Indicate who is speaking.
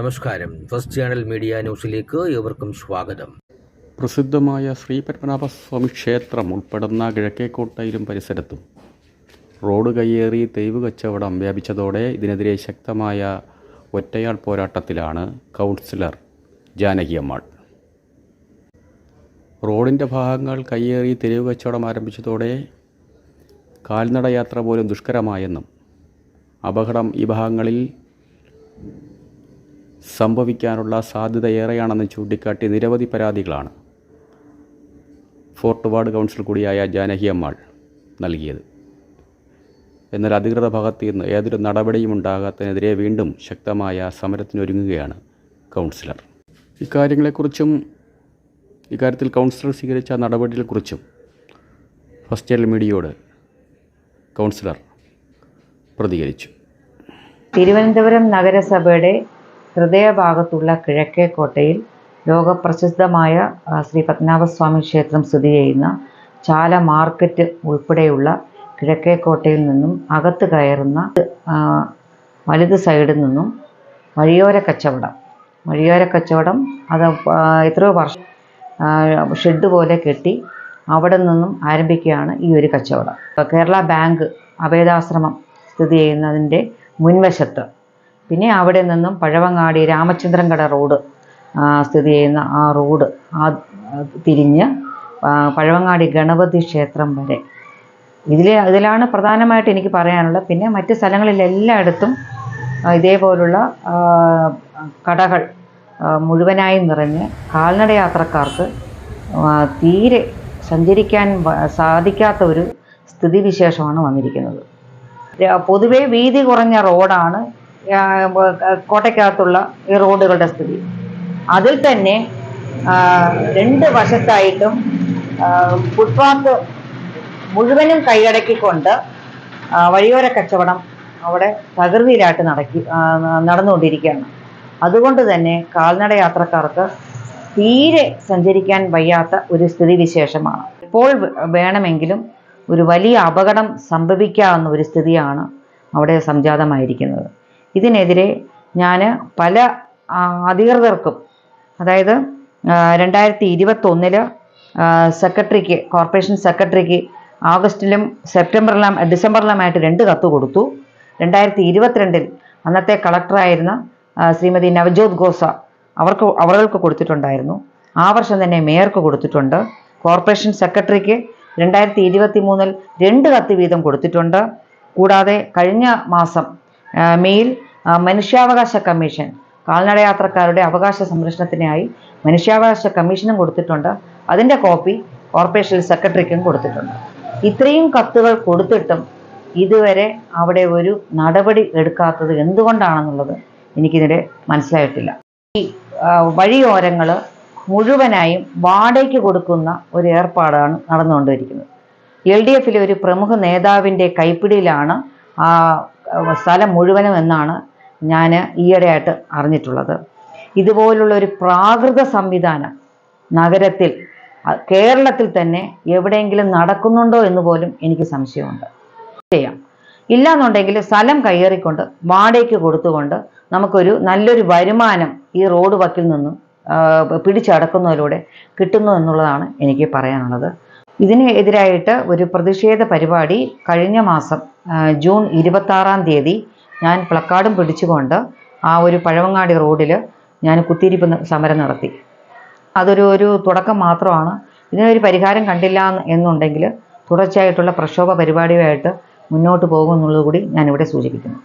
Speaker 1: നമസ്കാരം. First channel media ന്യൂസിലേക്ക് ഏവർക്കും സ്വാഗതം.
Speaker 2: പ്രസിദ്ധമായ ശ്രീ പത്മനാഭസ്വാമി ക്ഷേത്രം ഉൾപ്പെടുന്ന കിഴക്കേക്കോട്ടയിലും പരിസരത്തും. റോഡ് കയ്യേറി തെയ്വ് കച്ചവടം വ്യാപിച്ചതോടെ ഇതിനെതിരെ ശക്തമായ ഒറ്റയാൾ പോരാട്ടത്തിലാണ് കൗൺസിലർ ജാനകിയമ്മാൾ റോഡിന്റെ ഭാഗങ്ങൾ കയ്യേറി തെരുവ് കച്ചവടം ആരംഭിച്ചതോടെ കാൽനടയാത്ര പോലും ദുഷ്കരമായെന്നും അപകടം ഈ ഭാഗങ്ങളിൽ സംഭവിക്കാനുള്ള സാധ്യത ഏറെയാണെന്ന് ചൂണ്ടിക്കാട്ടി നിരവധി പരാതികളാണ് ഫോർട്ട് വാർഡ് കൗൺസിൽ കൂടിയായ ജാനകി അമ്മാൾ നൽകിയത്. എന്നാൽ അധികൃത ഭാഗത്തു നിന്ന് യാതൊരു നടപടിയും ഉണ്ടാകാത്തതിനെതിരെ വീണ്ടും ശക്തമായ സമരത്തിനൊരുങ്ങുകയാണ് കൗൺസിലർ. ഇക്കാര്യങ്ങളെക്കുറിച്ചും ഇക്കാര്യത്തിൽ കൗൺസിലർ സ്വീകരിച്ച നടപടികളെക്കുറിച്ചും ഫസ്റ്റ് എൽ മീഡിയയോട് കൗൺസിലർ പ്രതികരിച്ചു.
Speaker 3: തിരുവനന്തപുരം നഗരസഭയുടെ ഹൃദയഭാഗത്തുള്ള കിഴക്കേ കോട്ടയിൽ ലോകപ്രസിദ്ധമായ ശ്രീ പത്മനാഭസ്വാമി ക്ഷേത്രം സ്ഥിതി ചെയ്യുന്ന ചാല മാർക്കറ്റ് ഉൾപ്പെടെയുള്ള കിഴക്കേ കോട്ടയിൽ നിന്നും അകത്ത് കയറുന്ന വലത് സൈഡിൽ നിന്നും വഴിയോര കച്ചവടം. വഴിയോര കച്ചവടം അത് എത്രയോ വർഷം ഷെഡ് പോലെ കെട്ടി അവിടെ നിന്നും ആരംഭിക്കുകയാണ് ഈ ഒരു കച്ചവടം. കേരള ബാങ്ക് അഭേദാശ്രമം സ്ഥിതി ചെയ്യുന്നതിന്റെ മുൻവശത്ത് പിന്നെ അവിടെ നിന്നും പഴവങ്ങാടി രാമചന്ദ്രൻകട റോഡ് സ്ഥിതി ചെയ്യുന്ന ആ റോഡ് ആ തിരിഞ്ഞ് പഴവങ്ങാടി ഗണപതി ക്ഷേത്രം വരെ. ഇതിൽ ഇതിലാണ് പ്രധാനമായിട്ട് എനിക്ക് പറയാനുള്ളത്. പിന്നെ മറ്റ് ആ, ഇതേപോലുള്ള കടകൾ മുഴുവനായി നിറഞ്ഞ് കാൽനട യാത്രക്കാർക്ക് തീരെ സഞ്ചരിക്കാൻ സാധിക്കാത്ത ഒരു സ്ഥിതിവിശേഷമാണ് വന്നിരിക്കുന്നത്. പൊതുവേ വീതി കുറഞ്ഞ റോഡാണ് കോട്ടയ്ക്കകത്തുള്ള ഈ റോഡുകളുടെ സ്ഥിതി. അതിൽ തന്നെ രണ്ട് വശത്തായിട്ടും ഫുട്പാത്ത് മുഴുവനും കൈയടക്കിക്കൊണ്ട് വഴിയോര കച്ചവടം അവിടെ തകൃതിയിലായിട്ട് നടക്കി നടന്നുകൊണ്ടിരിക്കുകയാണ്. അതുകൊണ്ട് തന്നെ കാൽനട യാത്രക്കാർക്ക് തീരെ സഞ്ചരിക്കാൻ വയ്യാത്ത ഒരു സ്ഥിതിവിശേഷമാണ്. ഇപ്പോൾ വേണമെങ്കിലും ഒരു വലിയ അപകടം സംഭവിക്കാവുന്ന ഒരു സ്ഥിതിയാണ് അവിടെ സംജാതമായിരിക്കുന്നത്. ഇതിനെതിരെ ഞാൻ പല അധികൃതർക്കും അതായത് രണ്ടായിരത്തി ഇരുപത്തൊന്നിൽ സെക്രട്ടറിക്ക് കോർപ്പറേഷൻ സെക്രട്ടറിക്ക് ആഗസ്റ്റിലും സെപ്റ്റംബറിലും ഡിസംബറിലുമായിട്ട് രണ്ട് കത്ത് കൊടുത്തു. രണ്ടായിരത്തി ഇരുപത്തിരണ്ടിൽ അന്നത്തെ കളക്ടറായിരുന്ന ശ്രീമതി നവജോത് ഗോസ അവർക്ക് അവർക്ക് കൊടുത്തിട്ടുണ്ടായിരുന്നു. ആ വർഷം തന്നെ മേയർക്ക് കൊടുത്തിട്ടുണ്ട്. കോർപ്പറേഷൻ സെക്രട്ടറിക്ക് രണ്ടായിരത്തി ഇരുപത്തി മൂന്നിൽ രണ്ട് കത്ത് വീതം കൊടുത്തിട്ടുണ്ട്. കൂടാതെ കഴിഞ്ഞ മാസം മെയിൽ മനുഷ്യാവകാശ കമ്മീഷൻ. കാൽനടയാത്രക്കാരുടെ അവകാശ സംരക്ഷണത്തിനായി മനുഷ്യാവകാശ കമ്മീഷനും കൊടുത്തിട്ടുണ്ട്. അതിന്റെ കോപ്പി കോർപ്പറേഷൻ സെക്രട്ടറിക്കും കൊടുത്തിട്ടുണ്ട്. ഇത്രയും കത്തുകൾ കൊടുത്തിട്ടും ഇതുവരെ അവിടെ ഒരു നടപടി എടുക്കാത്തത് എന്തുകൊണ്ടാണെന്നുള്ളത് എനിക്കിതിടെ മനസ്സിലായിട്ടില്ല. ഈ വഴിയോരങ്ങൾ മുഴുവനായും വാടകയ്ക്ക് കൊടുക്കുന്ന ഒരു ഏർപ്പാടാണ് നടന്നുകൊണ്ടിരിക്കുന്നത്. എൽ ഡി എഫിലെ ഒരു പ്രമുഖ നേതാവിന്റെ കൈപ്പിടിയിലാണ് ആ, സ്ഥലം മുഴുവനും എന്നാണ് ഞാൻ ഈയിടെയായിട്ട് അറിഞ്ഞിട്ടുള്ളത്. ഇതുപോലുള്ള ഒരു പ്രാകൃത സംവിധാനം നഗരത്തിൽ കേരളത്തിൽ തന്നെ എവിടെയെങ്കിലും നടക്കുന്നുണ്ടോ എന്ന് പോലും എനിക്ക് സംശയമുണ്ട്. ചെയ്യാം. ഇല്ലാന്നുണ്ടെങ്കിൽ സ്ഥലം കയ്യേറിക്കൊണ്ട് വാടകയ്ക്ക് കൊടുത്തുകൊണ്ട് നമുക്കൊരു നല്ലൊരു വരുമാനം ഈ റോഡ് വക്കിൽ നിന്നും പിടിച്ചടക്കുന്നതിലൂടെ കിട്ടുന്നു എന്നുള്ളതാണ് എനിക്ക് പറയാനുള്ളത്. ഇതിന് എതിരായിട്ട് ഒരു പ്രതിഷേധ പരിപാടി കഴിഞ്ഞ മാസം ജൂൺ ഇരുപത്താറാം തീയതി ഞാൻ പ്ലക്കാർഡും പിടിച്ചുകൊണ്ട് ആ ഒരു പഴവങ്ങാടി റോഡിൽ ഞാൻ കുത്തിയിരിപ്പ് സമരം നടത്തി. അതൊരു ഒരു തുടക്കം മാത്രമാണ്. ഇതിനൊരു പരിഹാരം കണ്ടില്ല എന്ന് എന്നുണ്ടെങ്കിൽ തുടർച്ചയായിട്ടുള്ള പ്രക്ഷോഭ പരിപാടിയുമായിട്ട് മുന്നോട്ട് പോകുമെന്നുള്ളത് കൂടി ഞാനിവിടെ സൂചിപ്പിക്കുന്നു.